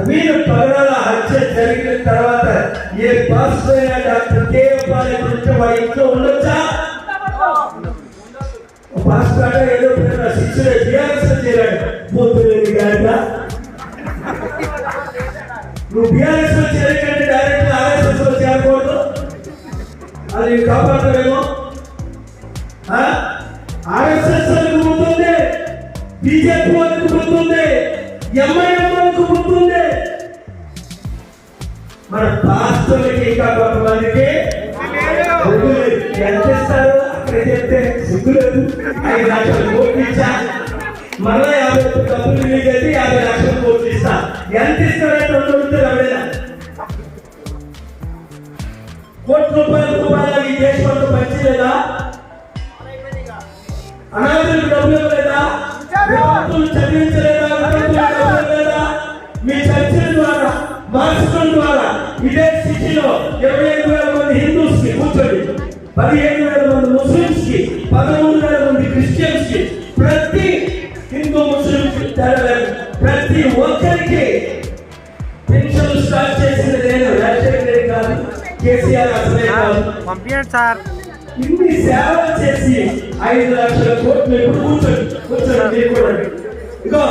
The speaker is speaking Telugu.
నవీన్ పగడాల హత్య జరిగిన తర్వాత ఏ పాస్టర్ అయినా డాక్టర్ కేఎఫ్ఆర్ గురించి వారి ఇంట్లో ఉండొచ్చా? పాస్టర్ అంటే ఏదో పెద్ద శిష్యుడే బిఆర్ఎస్ చేరాడు. పోతులేదు గాయట నువ్వు బీఆర్ఎస్లో చేరకంటే డైరెక్ట్ ఆర్ఎస్ఎస్లో చేరకూడదు. అది కాపాడతావేమో ఆర్ఎస్ఎస్ అనుకుంటుంది బీజేపీ అనుకుంటుంది ఎంఐఎం అనుకుంటుంది మన పాస్టర్లకి ఇంకా కొంతమందికి. ఎంత ఇస్తారు అక్కడ చెప్తే సిగ్గు లేదు. ఐదు లక్షలు కోట్లు ఇచ్చా. మరలా యాభై డబ్బులు అయితే యాభై లక్షలు కోట్లు ఇస్తా. ఎంత ఇస్తారంటే రెండు అడుగుతారు ఎవరైనా కోటి రూపాయల రూపాయలు ఈ దేశంలో పంచలేదా అనాథులకు డబ్బులు ఇవ్వలేదా? వితంతువులు చదివించలేదా? స్థితిలో ఇరవై ఐదు వేల మంది హిందూస్కి కూర్చోండి పదిహేను వేల మంది ముస్లిమ్స్కి పదమూడు వేల మంది క్రిస్టియన్స్కి ప్రతి హిందూ ముస్లిం. ప్రతి ఒక్కరికి పెన్షన్ స్టార్ట్ చేసింది నేను రాజశేఖర రెడ్డి కాదు కేసీఆర్ అసలే పంపించండి సార్. ఇన్ని సేవలు చేసి ఐదు లక్షల కోట్లు ఇప్పుడు కూర్చోండి కూర్చోండి మీరు కూడా ఇగో